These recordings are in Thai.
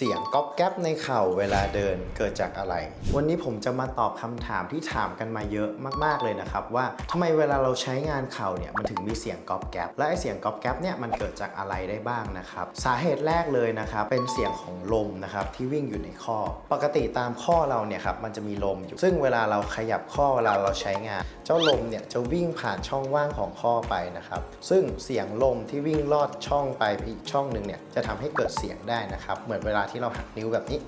เสียงก๊อบแก๊บในเข่าเวลาเดินเกิดจากอะไร วันนี้ผมจะมาตอบคำถามที่ถามกันมาเยอะมากๆเลยนะครับ ว่าทำไมเวลาเราใช้งานเข่าเนี่ยมันถึงมีเสียงก๊อบแก๊บและไอเสียงก๊อบแก๊บเนี่ยมันเกิดจากอะไรได้บ้างนะครับสาเหตุแรกเลยนะครับเป็นเสียงของลมนะครับที่วิ่งอยู่ในข้อ ปกติตามข้อเราเนี่ยครับมันจะมีลมอยู่ ซึ่งเวลาเราขยับข้อเวลาเราใช้งาน เจ้าลมเนี่ยจะวิ่งผ่านช่องว่างของข้อไปนะครับซึ่งเสียงลมที่วิ่งลอดช่องไปอีกช่องหนึ่งเนี่ยจะทำให้เกิดเสียงได้นะครับเหมือนเวลาที่เราหักนิ้วแบบนี้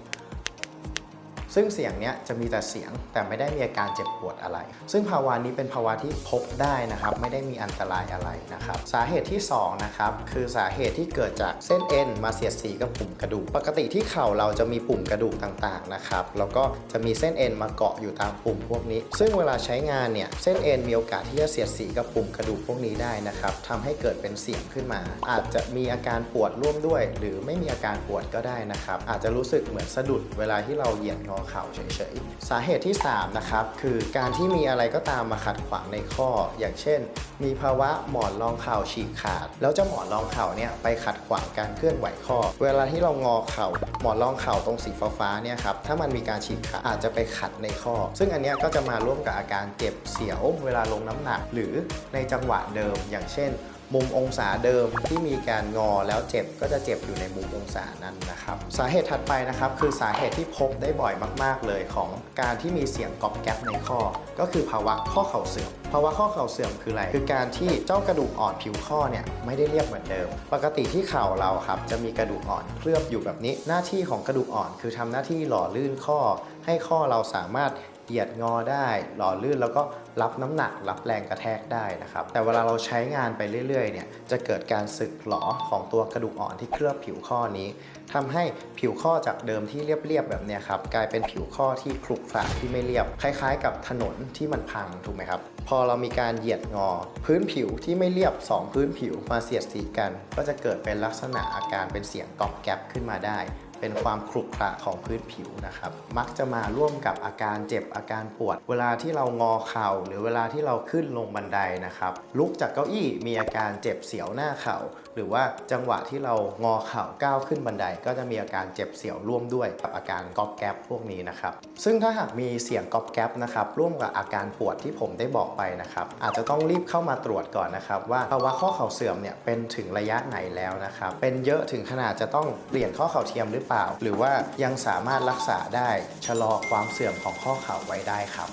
ซึ่งเสียงเนี้ยจะมีแต่เสียงแต่ไม่ได้มีอาการเจ็บปวดอะไร ซึ่งภาวะนี้เป็นภาวะที่พบได้นะครับ ไม่ได้มีอันตรายอะไรนะครับ สาเหตุที่2นะครับคือสาเหตุที่เกิดจากเส้นเอ็นมาเสียดสีกับปุ่มกระดูก ปกติที่เข่าเราจะมีปุ่มกระดูกต่างๆนะครับแล้วก็จะมีเส้นเอ็นมาเกาะอยู่ตามปุ่มพวกนี้ ซึ่งเวลาใช้งานเนี่ยเส้นเอ็นมีโอกาสที่จะเสียดสีกับปุ่มกระดูกพวกนี้ได้นะครับทำให้เกิดเป็นเสียงขึ้นมา อาจจะมีอาการปวดร่วมด้วย หรือไม่มีอาการปวดก็ได้นะครับอาจจะรู้สึกเหมือนสะดุดเวลาที่เราเหยียดงอเข่าเฉยๆ สาเหตุที่ 3 นะครับ คือการที่มีอะไรก็ตามมาขัดขวางในข้อ อย่างเช่น มีภาวะหมอนรองเข่าฉีกขาด แล้วเจ้าหมอนรองเข่าเนี่ยไปขัดขวางการเคลื่อนไหวข้อ เวลาที่เรางอเข่า หมอนรองเข่าตรงสีฟ้าๆเนี่ยครับถ้ามันมีการฉีกขาดอาจจะไปขัดในข้อ ซึ่งอันเนี้ยก็จะมาร่วมกับอาการเจ็บเสียว เวลาลงน้ำหนักหรือในจังหวะเดิม อย่างเช่น มุมองศาเดิมที่มีการงอแล้วเจ็บก็จะเจ็บอยู่ในมุมองศานั้นนะครับ สาเหตุถัดไปนะครับคือสาเหตุที่พบได้บ่อยมาก ๆ เลยของการที่มีเสียงกรอบแก๊บในข้อ ก็คือภาวะข้อเข่าเสื่อมภาวะข้อเข่าเสื่อมคืออะไร คือการที่เจ้ากระดูกอ่อนผิวข้อเนี่ยไม่ได้เรียบเหมือนเดิม ปกติที่เข่าเราครับจะมีกระดูกอ่อนเคลือบอยู่แบบนี้ หน้าที่ของกระดูกอ่อน คือทำหน้าที่หล่อลื่นข้อ ให้ข้อเราสามารถ เหยียดงอได้หล่อลื่นแล้วก็รับน้ำหนักรับแรงกระแทกได้นะครับ แต่เวลาเราใช้งานไปเรื่อยๆเนี่ยจะเกิดการสึกหลอของตัวกระดูกอ่อนที่เคลือบผิวข้อนี้ทำให้ผิวข้อจากเดิมที่เรียบๆแบบเนี้ยครับกลายเป็นผิวข้อที่ครุกขระที่ไม่เรียบ คล้ายๆ กับถนนที่มันพังถูกไหมครับพอเรามีการเหยียดงอ พื้นผิวที่ไม่เรียบสองพื้นผิวมาเสียดสีกัน ก็จะเกิดเป็นลักษณะอาการเป็นเสียงกรอบแกรบขึ้นมาได้ เป็นความครุขระของพื้นผิวนะครับ มักจะมาร่วมกับอาการเจ็บอาการปวด เวลาที่เรางอเข่า หรือเวลาที่เราขึ้นลงบันไดนะครับ ลุกจากเก้าอี้มีอาการเจ็บเสียวหน้าเข่า หรือว่าจังหวะที่เรางอเข่าก้าวขึ้นบันได ก็จะมีอาการเจ็บเสียวร่วมด้วยกับอาการก๊อบแก๊บพวกนี้นะครับ ซึ่งถ้าหากมีเสียงก๊อบแก๊บนะครับร่วมกับอาการปวดที่ผมได้บอกไปนะครับ อาจจะต้องรีบเข้ามาตรวจก่อนนะครับว่าภาวะข้อเข่าเสื่อมเนี่ยเป็นถึงระยะไหนแล้วนะครับ เป็นเยอะถึงขนาดจะต้องเปลี่ยนข้อเข่าเทียมหรือเปล่า หรือว่ายังสามารถรักษาได้ชะลอความเสื่อมของข้อเข่าไว้ได้ครับ